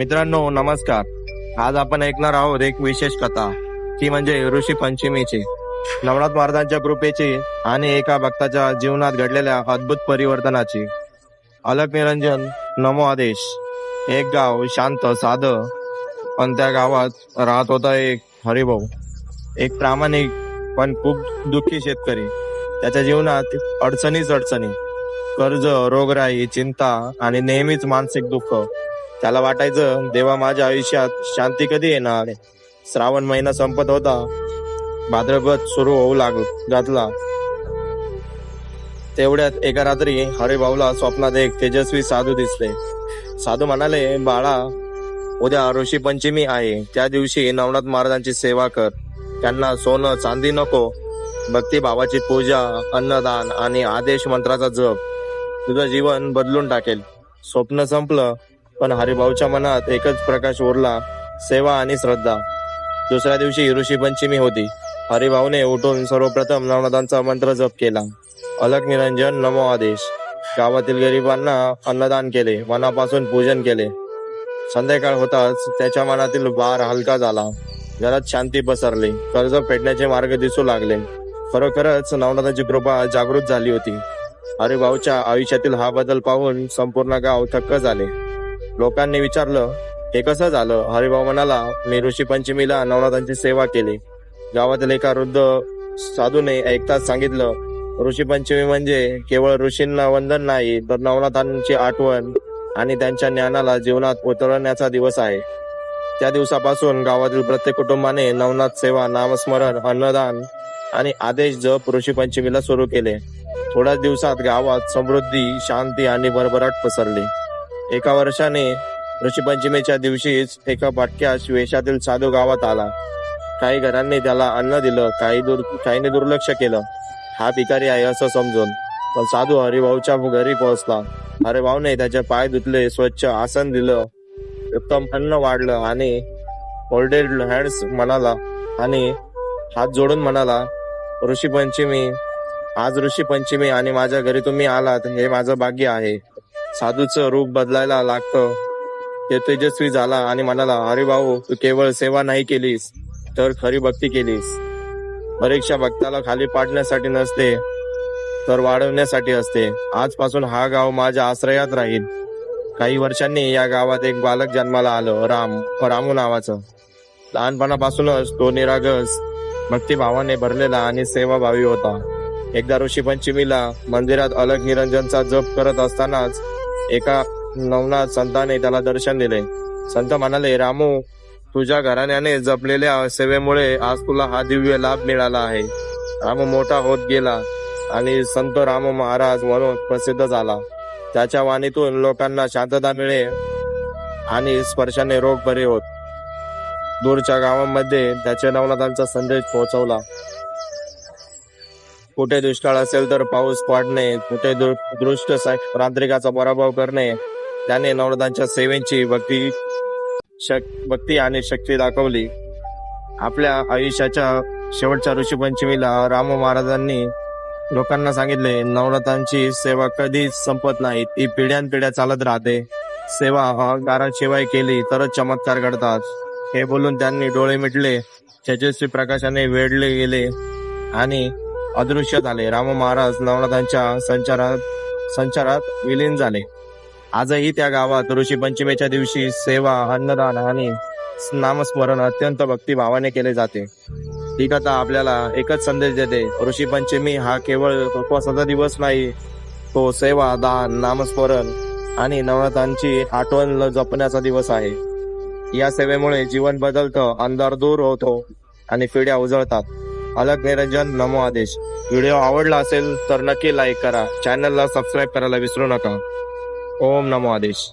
मित्रांनो नमस्कार. आज आपण ऐकणार आहोत एक विशेष कथा. ती म्हणजे ऋषी पंचमीची. नवनाथ महाराजांच्या कृपेची आणि एका भक्ताच्या जीवनात घडलेल्या अद्भुत परिवर्तनाची. अलक निरंजन नमो आदेश. एक गाव शांत साध. पण त्या गावात राहत होता एक हरिभाऊ. एक प्रामाणिक पण खूप दुःखी शेतकरी. त्याच्या जीवनात अडचणीच अडचणी. कर्ज रोगराई चिंता आणि नेहमीच मानसिक दुःख. त्याला वाटायचं देवा माझ्या आयुष्यात शांती कधी येणार श्रावण महिना संपत होता. भाद्रपद सुरू होऊ लाग घातला. तेवढ्यात एका रात्री हरिभाऊला स्वप्नात एक तेजस्वी साधू दिसले. साधू म्हणाले बाळा उद्या ऋषी पंचमी आहे. त्या दिवशी नवनाथ महाराजांची सेवा कर. त्यांना सोनं चांदी नको. भक्तिभावाची पूजा अन्नदान आणि आदेश मंत्राचा जप. तुझं जीवन बदलून टाकेल. स्वप्न संपलं. पण हरिभाऊच्या मनात एकच प्रकाश उरला सेवा आणि श्रद्धा. दुसऱ्या दिवशी ऋषी पंचमी होती. हरिभाऊने उठून सर्वप्रथम नवनादांचा मंत्र जप केला. अलक निरंजन नमो आदेश. गावातील गरिबांना अन्नदान केले मनापासून पूजन केले. संध्याकाळ होताच त्याच्या मनातील भार हलका झाला. घरात शांती पसरली. कर्ज फेडण्याचे मार्ग दिसू लागले. खरोखरच नवनाथांची कृपा जागृत झाली होती. हरिभाऊच्या आयुष्यातील हा बदल पाहून संपूर्ण गाव थक्क झाले. लोकांनी विचारलं हे कसं झालं? हरिभाऊ म्हणाला मी ऋषी पंचमीला नवनाथांची सेवा केली. गावातील एका वृद्ध साधूने ऐकताच सांगितलं ऋषी पंचमी म्हणजे केवळ ऋषींना वंदन नाही तर नवनाथांची आठवण आणि त्यांच्या ज्ञानाला जीवनात उतरवण्याचा दिवस आहे. त्या दिवसापासून गावातील प्रत्येक कुटुंबाने नवनाथ सेवा नामस्मरण अन्नदान आणि आदेश जप ऋषी पंचमीला सुरू केले. थोड्याच दिवसात गावात समृद्धी शांती आणि भरभराट पसरली. एका वर्षाने ऋषीपंचमीच्या दिवशीच एका भटक्यास वेशातील साधू गावात आला. काही घरांनी त्याला अन्न दिलं काही दूर काहीने दुर्लक्ष केलं. हा भिकारी आहे असं समजून. पण साधू हरिभाऊच्या घरी पोहोचला. हरिभाऊने त्याचे पाय धुतले स्वच्छ आसन दिलं. उत्तम अन्न वाढलं आणि फोल्डेड हँड्स म्हणाला आणि हात जोडून म्हणाला ऋषी पंचमी आज ऋषी पंचमी आणि माझ्या घरी तुम्ही आलात हे माझं भाग्य आहे. साधूचं रूप बदलायला लागतं. ते तेजस्वी झाला आणि म्हणाला अरे भाऊ तू केवळ सेवा नाही केलीस तर खरी भक्ती केलीस. परीक्षा भक्ताला खाली पाडण्यासाठी नसते तर वाढवण्यासाठी असते. आजपासून हा गाव माझ्या आश्रयात राहील. काही वर्षांनी या गावात एक बालक जन्माला आलं राम रामू नावाचं. लहानपणापासूनच तो निरागस भक्तिभावाने भरलेला आणि सेवाभावी होता. एकदा ऋषी पंचमीला मंदिरात अलग निरंजनचा जप करत असतानाच एका नवनाथ संताने त्याला दर्शन दिले. संत म्हणाले रामू तुझ्या घराण्याने जपलेल्या सेवेमुळे आज तुला हा दिव्य लाभ मिळाला आहे. रामू मोठा होत गेला आणि संत राम महाराज म्हणून प्रसिद्ध झाला. त्याच्या वाणीतून लोकांना शांतता मिळे आणि स्पर्शाने रोग बरे होत. दूरच्या गावांमध्ये त्याच्या नवनाथांचा संदेश पोहोचवला. कुठे दुष्काळ असेल तर पाऊस पाडणे कुठे दृष्ट सा- तांत्रिकाचा पराभव करणे त्याने नवरदांच्या सेवेची भक्ती शक- भक्ती आणि शक्ती दाखवली. आपल्या आयुष्याच्या शेवटच्या ऋषीपंचमीला राम महाराजांनी लोकांना सांगितले नवरतांची सेवा कधीच संपत नाही. ती पिढ्यानपिढ्या चालत राहते. सेवा अहंकाराशिवाय केली तरच चमत्कार घडतात. हे बोलून त्यांनी डोळे मिटले. तेजस्वी प्रकाशाने वेढले गेले आणि अदृश्य झाले. राम महाराज नवनाथांच्या संचारात संचारात विलीन झाले. आजही त्या गावात ऋषी पंचमीच्या दिवशी सेवा अन्नदान आणि नामस्मरण अत्यंत भक्तिभावाने केले जाते. ही कथा आपल्याला एकच संदेश देते. ऋषी पंचमी हा केवळ उपवासाचा दिवस नाही तो सेवा दान नामस्मरण आणि नवनाथांची आठवण जपण्याचा दिवस आहे. या सेवेमुळे जीवन बदलतं अंधार दूर होतो आणि पिढ्या उजळतात. अलग निरंजन नमो आदेश. व्हिडिओ आवडला असेल तर नक्की लाईक करा. चॅनलला सबस्क्राईब करायला विसरू नका. ओम नमो आदेश.